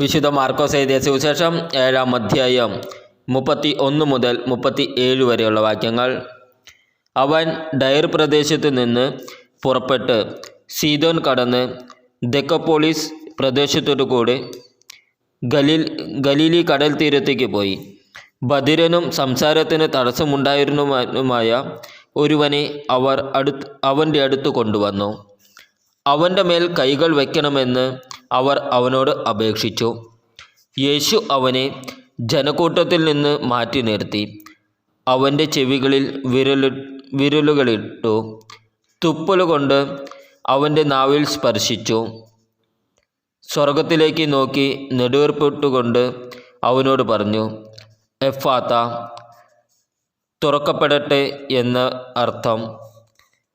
വിശുദ്ധ മാർക്കോസ് എഴുതിയ സുവിശേഷം ഏഴാം അധ്യായം മുപ്പത്തി ഒന്ന് മുതൽ മുപ്പത്തി ഏഴ് വരെയുള്ള വാക്യങ്ങൾ. അവൻ ഡയർ പ്രദേശത്ത് നിന്ന് പുറപ്പെട്ട് സീതോൻ കടന്ന് ദെക്കപ്പോളിസ് പ്രദേശത്തോടു കൂടി ഗലീൽ ഗലീലി കടൽ തീരത്തേക്ക് പോയി. ബധിരനും സംസാരത്തിന് തടസ്സമുണ്ടായിരുന്നുമായ ഒരുവനെ അവർ അടുത്ത് അവന്റെ അടുത്ത് കൊണ്ടുവന്നു. അവന്റെ മേൽ കൈകൾ വയ്ക്കണമെന്ന് അവർ അവനോട് അപേക്ഷിച്ചു. യേശു അവനെ ജനക്കൂട്ടത്തിൽ നിന്ന് മാറ്റി നിർത്തി. അവന്റെ ചെവികളിൽ വിരലു വിരലുകളിട്ടു. തുപ്പലുകൊണ്ട് അവന്റെ നാവിൽ സ്പർശിച്ചു. സ്വർഗത്തിലേക്ക് നോക്കി നെടുവേർപ്പിട്ടുകൊണ്ട് അവനോട് പറഞ്ഞു എഫാത്ത തുറക്കപ്പെടട്ടെ എന്ന അർത്ഥം.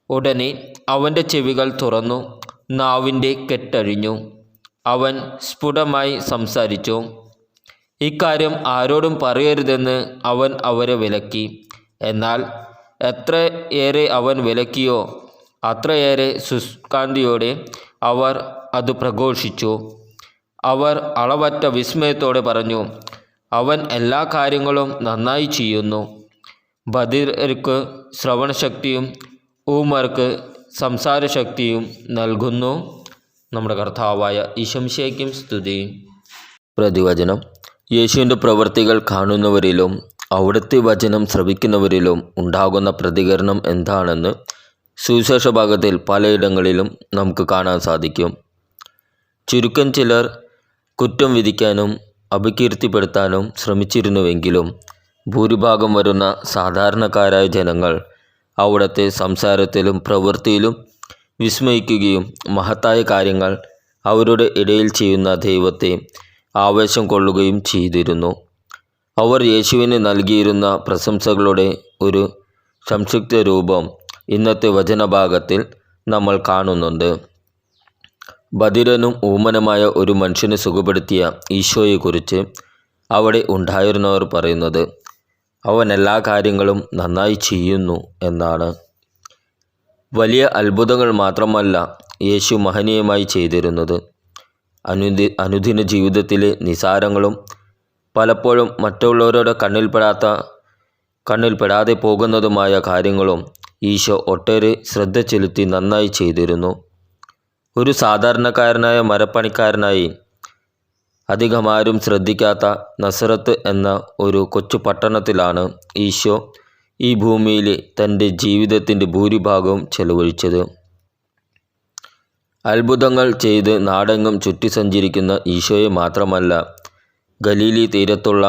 ഉടനെ അവന്റെ ചെവികൾ തുറന്നു നാവിന്റെ കെട്ടഴിഞ്ഞു. അവൻ സ്ഫുടമായി സംസാരിച്ചു. ഇക്കാര്യം ആരോടും പറയരുതെന്ന് അവൻ അവരെ വിലക്കി. എന്നാൽ എത്രയേറെ അവൻ വിലക്കിയോ അത്രയേറെ സുസ്കാന്തിയോടെ അവർ അത് പ്രഘോഷിച്ചു. അവർ അളവറ്റ വിസ്മയത്തോടെ പറഞ്ഞു അവൻ എല്ലാ കാര്യങ്ങളും നന്നായി ചെയ്യുന്നു. ബദിർക്ക് ശ്രവണശക്തിയും ഊമർക്ക് സംസാരശക്തിയും നൽകുന്നു. നമ്മുടെ കർത്താവായ ഈശംശയ്ക്കും സ്തുതി. പ്രതിവചനം. യേശുവിന്റെ പ്രവൃത്തികൾ കാണുന്നവരിലും അവിടുത്തെ വചനം ശ്രവിക്കുന്നവരിലും ഉണ്ടാകുന്ന പ്രതികരണം എന്താണെന്ന് സുവിശേഷ ഭാഗത്തിൽ പലയിടങ്ങളിലും നമുക്ക് കാണാൻ സാധിക്കും. ചുരുക്കം ചിലർ കുറ്റം വിധിക്കാനും അപകീർത്തിപ്പെടുത്താനും ശ്രമിച്ചിരുന്നുവെങ്കിലും ഭൂരിഭാഗം വരുന്ന സാധാരണക്കാരായ ജനങ്ങൾ അവിടുത്തെ സംസാരത്തിലും പ്രവൃത്തിയിലും വിസ്മയിക്കുകയും മഹത്തായ കാര്യങ്ങൾ അവരുടെ ഇടയിൽ ചെയ്യുന്ന ദൈവത്തെ ആവേശം കൊള്ളുകയും ചെയ്തിരുന്നു. അവർ യേശുവിന് നൽകിയിരുന്ന പ്രശംസകളുടെ ഒരു സംക്ഷിപ്ത രൂപം ഇന്നത്തെ വചനഭാഗത്തിൽ നമ്മൾ കാണുന്നുണ്ട്. ബധിരനും ഊമനുമായ ഒരു മനുഷ്യനെ സുഖപ്പെടുത്തിയ ഈശോയെക്കുറിച്ച് അവിടെ ഉണ്ടായിരുന്നവർ പറയുന്നത് അവൻ എല്ലാ കാര്യങ്ങളും നന്നായി ചെയ്യുന്നു എന്നാണ്. വലിയ അത്ഭുതങ്ങൾ മാത്രമല്ല യേശു മഹനീയമായി ചെയ്തിരുന്നത്. അനുദി അനുദിന ജീവിതത്തിലെ നിസാരങ്ങളും പലപ്പോഴും മറ്റുള്ളവരുടെ കണ്ണിൽപ്പെടാത്ത കണ്ണിൽപ്പെടാതെ പോകുന്നതുമായ കാര്യങ്ങളും ഈശോ ഒട്ടേറെ ശ്രദ്ധ ചെലുത്തി നന്നായി ചെയ്തിരുന്നു. ഒരു സാധാരണക്കാരനായ മരപ്പണിക്കാരനായി അധികമാരും ശ്രദ്ധിക്കാത്ത നസറത്ത് എന്ന ഒരു കൊച്ചു പട്ടണത്തിലാണ് ഈശോ ഈ ഭൂമിയിൽ തന്റെ ജീവിതത്തിന്റെ ഭൂരിഭാഗവും ചെലവഴിച്ചത്. അത്ഭുതങ്ങൾ ചെയ്ത് നാടെങ്ങും ചുറ്റി സഞ്ചരിക്കുന്ന ഈശോയെ മാത്രമല്ല ഗലീലി തീരത്തുള്ള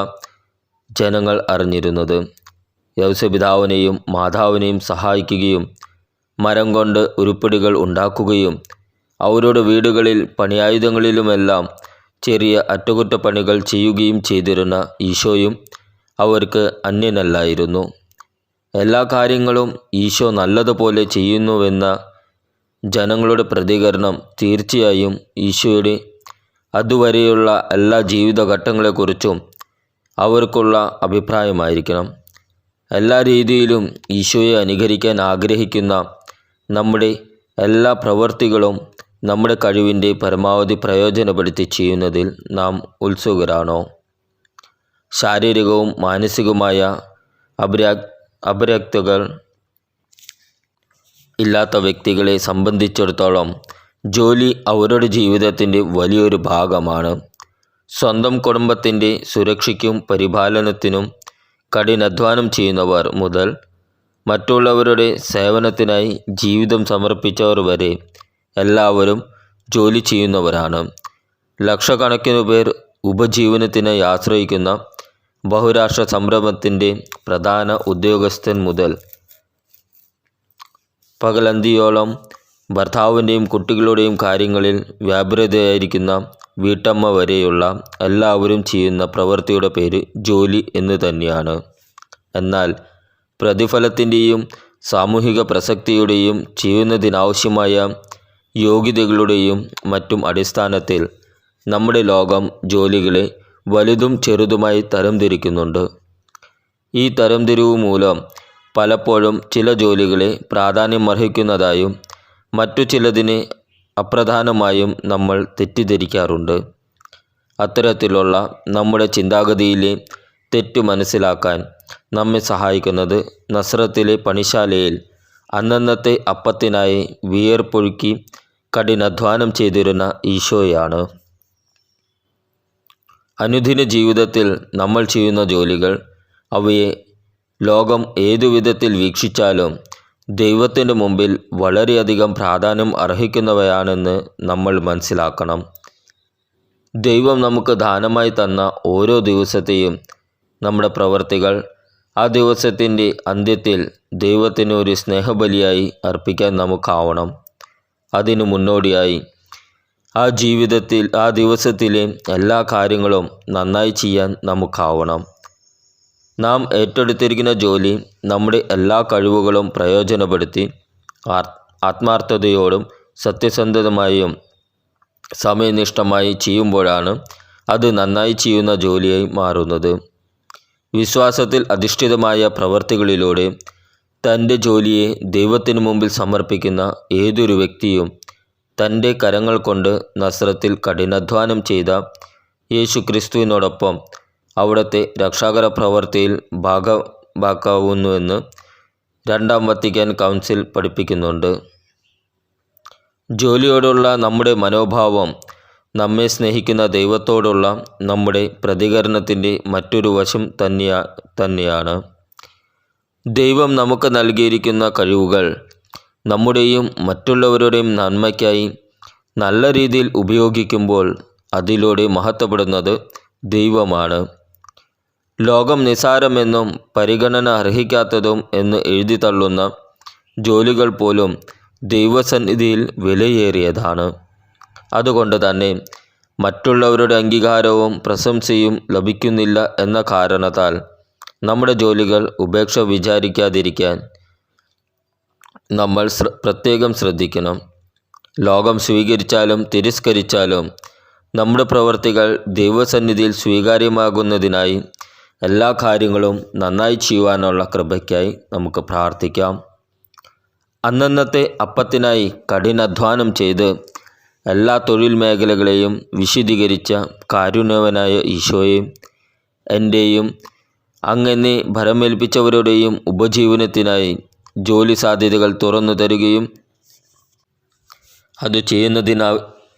ജനങ്ങൾ അറിഞ്ഞിരുന്നത്. യൗസപിതാവിനെയും മാതാവിനെയും സഹായിക്കുകയും മരം കൊണ്ട് ഉരുപ്പടികൾ ഉണ്ടാക്കുകയും അവരുടെ വീടുകളിൽ പണിയായുധങ്ങളിലുമെല്ലാം ചെറിയ അറ്റകുറ്റപ്പണികൾ ചെയ്യുകയും ചെയ്തിരുന്ന ഈശോയും അവർക്ക് അന്യനല്ലായിരുന്നു. എല്ലാ കാര്യങ്ങളും ഈശോ നല്ലതുപോലെ ചെയ്യുന്നുവെന്ന ജനങ്ങളുടെ പ്രതികരണം തീർച്ചയായും ഈശോയുടെ അതുവരെയുള്ള എല്ലാ ജീവിതഘട്ടങ്ങളെക്കുറിച്ചും അവർക്കുള്ള അഭിപ്രായമായിരിക്കണം. എല്ലാ രീതിയിലും ഈശോയെ അനുകരിക്കാൻ ആഗ്രഹിക്കുന്ന നമ്മുടെ എല്ലാ പ്രവൃത്തികളും നമ്മുടെ കഴിവിന്റെ പരമാവധി പ്രയോജനപ്പെടുത്തി ചെയ്യുന്നതിൽ നാം ഉത്സുകരാണോ? ശാരീരികവും മാനസികവുമായ അപരാ അപര്യാക്തകൾ ഇല്ലാത്ത വ്യക്തികളെ സംബന്ധിച്ചിടത്തോളം ജോലി അവരുടെ ജീവിതത്തിന്റെ വലിയൊരു ഭാഗമാണ്. സ്വന്തം കുടുംബത്തിന്റെ സുരക്ഷയ്ക്കും പരിപാലനത്തിനും കഠിനാധ്വാനം ചെയ്യുന്നവർ മുതൽ മറ്റുള്ളവരുടെ സേവനത്തിനായി ജീവിതം സമർപ്പിച്ചവർ വരെ എല്ലാവരും ജോലി ചെയ്യുന്നവരാണ്. ലക്ഷക്കണക്കിനു പേർ ഉപജീവനത്തിനായി ആശ്രയിക്കുന്ന ബഹുരാഷ്ട്ര സംരംഭത്തിന്റെ പ്രധാന ഉദ്യോഗസ്ഥൻ മുതൽ പകലന്തിയോളം ഭർത്താവിന്റെയും കുട്ടികളുടെയും കാര്യങ്ങളിൽ വ്യാപൃതയായിരിക്കുന്ന വീട്ടമ്മ വരെയുള്ള എല്ലാവരും ചെയ്യുന്ന പ്രവൃത്തിയുടെ പേര് ജോലി എന്ന് തന്നെയാണ്. എന്നാൽ പ്രതിഫലത്തിന്റെയും സാമൂഹിക പ്രസക്തിയുടെയും ചെയ്യുന്നതിനാവശ്യമായ യോഗ്യതകളുടെയും മറ്റും അടിസ്ഥാനത്തിൽ നമ്മുടെ ലോകം ജോലികളെ വലുതും ചെറുതുമായി തരംതിരിക്കുന്നുണ്ട് ഈ തരംതിരിവ് മൂലം പലപ്പോഴും ചില ജോലികളെ പ്രാധാന്യമർഹിക്കുന്നതായും മറ്റു ചിലതിനെ അപ്രധാനമായും നമ്മൾ തെറ്റിദ്ധരിക്കാറുണ്ട്. അത്തരത്തിലുള്ള നമ്മുടെ ചിന്താഗതിയിലെ തെറ്റു മനസ്സിലാക്കാൻ നമ്മെ സഹായിക്കുന്നത് നസ്രത്തിലെ പണിശാലയിൽ അന്നന്നത്തെ അപ്പത്തിനായി വിയർപ്പൊഴുക്കി കഠിനാധ്വാനം ചെയ്തിരുന്ന ഈശോയാണ്. അനുദിന ജീവിതത്തിൽ നമ്മൾ ചെയ്യുന്ന ജോലികൾ അവയെ ലോകം ഏതു വിധത്തിൽ വീക്ഷിച്ചാലും ദൈവത്തിന്റെ മുമ്പിൽ വളരെയധികം പ്രാധാന്യം അർഹിക്കുന്നവയാണെന്ന് നമ്മൾ മനസ്സിലാക്കണം. ദൈവം നമുക്ക് ദാനമായി തന്ന ഓരോ ദിവസത്തെയും നമ്മുടെ പ്രവർത്തികൾ ആ ദിവസത്തിന്റെ അന്ത്യത്തിൽ ദൈവത്തിന് ഒരു സ്നേഹബലിയായി അർപ്പിക്കാൻ നമുക്കാവണം. അതിനു മുന്നോടിയായി ആ ജീവിതത്തിൽ ആ ദിവസത്തിലെ എല്ലാ കാര്യങ്ങളും നന്നായി ചെയ്യാൻ നമുക്കാവണം. നാം ഏറ്റെടുത്തിരിക്കുന്ന ജോലി നമ്മുടെ എല്ലാ കഴിവുകളും പ്രയോജനപ്പെടുത്തി ആത്മാർത്ഥതയോടും സത്യസന്ധതമായും സമയനിഷ്ഠമായി ചെയ്യുമ്പോഴാണ് അത് നന്നായി ചെയ്യുന്ന ജോലിയായി മാറുന്നത്. വിശ്വാസത്തിൽ അധിഷ്ഠിതമായ പ്രവർത്തികളിലൂടെ തന്റെ ജോലിയെ ദൈവത്തിനു മുമ്പിൽ സമർപ്പിക്കുന്ന ഏതൊരു വ്യക്തിയും തന്റെ കരങ്ങൾ കൊണ്ട് നസ്രത്തിൽ കഠിനാധ്വാനം ചെയ്ത യേശു ക്രിസ്തുവിനോടൊപ്പം അവിടുത്തെ രക്ഷാകര പ്രവൃത്തിയിൽ ഭാഗമാക്കാവുന്നുവെന്ന് രണ്ടാം വത്തിക്കാൻ കൗൺസിൽ പഠിപ്പിക്കുന്നുണ്ട്. ജോലിയോടുള്ള നമ്മുടെ മനോഭാവം നമ്മെ സ്നേഹിക്കുന്ന ദൈവത്തോടുള്ള നമ്മുടെ പ്രതികരണത്തിന്റെ മറ്റൊരു വശം തന്നെയാ തന്നെയാണ്. ദൈവം നമുക്ക് നൽകിയിരിക്കുന്ന കഴിവുകൾ നമ്മുടെയും മറ്റുള്ളവരുടെയും നന്മയ്ക്കായി നല്ല രീതിയിൽ ഉപയോഗിക്കുമ്പോൾ അതിലൂടെ മഹത്വപ്പെടുന്നത് ദൈവമാണ്. ലോകം നിസാരമെന്നും പരിഗണന അർഹിക്കാത്തതും എന്ന് എഴുതി തള്ളുന്ന ജോലികൾ പോലും ദൈവസന്നിധിയിൽ വിലയേറിയതാണ്. അതുകൊണ്ട് തന്നെ മറ്റുള്ളവരുടെ അംഗീകാരവും പ്രശംസയും ലഭിക്കുന്നില്ല എന്ന കാരണത്താൽ നമ്മുടെ ജോലികൾ ഉപേക്ഷ വിചാരിക്കാതിരിക്കാൻ നമ്മൾ പ്രത്യേകം ശ്രദ്ധിക്കണം. ലോകം സ്വീകരിച്ചാലും തിരസ്കരിച്ചാലും നമ്മുടെ പ്രവർത്തികൾ ദൈവസന്നിധിയിൽ സ്വീകാര്യമാകുന്നതിനായി എല്ലാ കാര്യങ്ങളും നന്നായി ചെയ്യുവാനുള്ള കൃപയ്ക്കായി നമുക്ക് പ്രാർത്ഥിക്കാം. അന്നന്നത്തെ അപ്പത്തിനായി കഠിനാധ്വാനം ചെയ്ത് എല്ലാ തൊഴിൽ മേഖലകളെയും വിശദീകരിച്ച കാരുണ്യവനായ ഈശോയെ എന്റെയും അങ്ങനെ ഭരമേൽപ്പിച്ചവരുടെയും ഉപജീവനത്തിനായി ജോലി സാധ്യതകൾ തുറന്നു തരികയും അത് ചെയ്യുന്നതിന്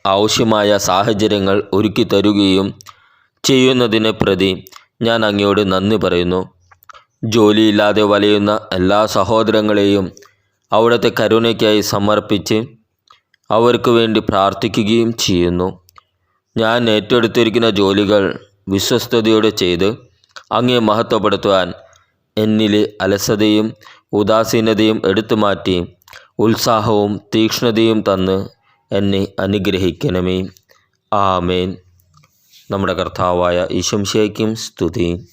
ആവശ്യമായ സാഹചര്യങ്ങൾ ഒരുക്കി തരുകയും ചെയ്യുന്നതിന് പ്രതി ഞാൻ അങ്ങയോട് നന്ദി പറയുന്നു. ജോലിയില്ലാതെ വലയുന്ന എല്ലാ സഹോദരങ്ങളെയും അവിടുത്തെ കരുണയ്ക്കായി സമർപ്പിച്ച് അവർക്ക് വേണ്ടി പ്രാർത്ഥിക്കുകയും ചെയ്യുന്നു. ഞാൻ ഏറ്റെടുത്തിരിക്കുന്ന ജോലികൾ വിശ്വസ്തയോടെ ചെയ്ത് അങ്ങേ മഹത്വപ്പെടുത്തുവാൻ എന്നിലെ അലസതയും ഉദാസീനതയും എടുത്തുമാറ്റി ഉത്സാഹവും തീക്ഷ്ണതയും തന്ന് എന്നെ അനുഗ്രഹിക്കണമേ. ആമേൻ. നമ്മുടെ കർത്താവായ ഈശംശയ്ക്കും സ്തുതി.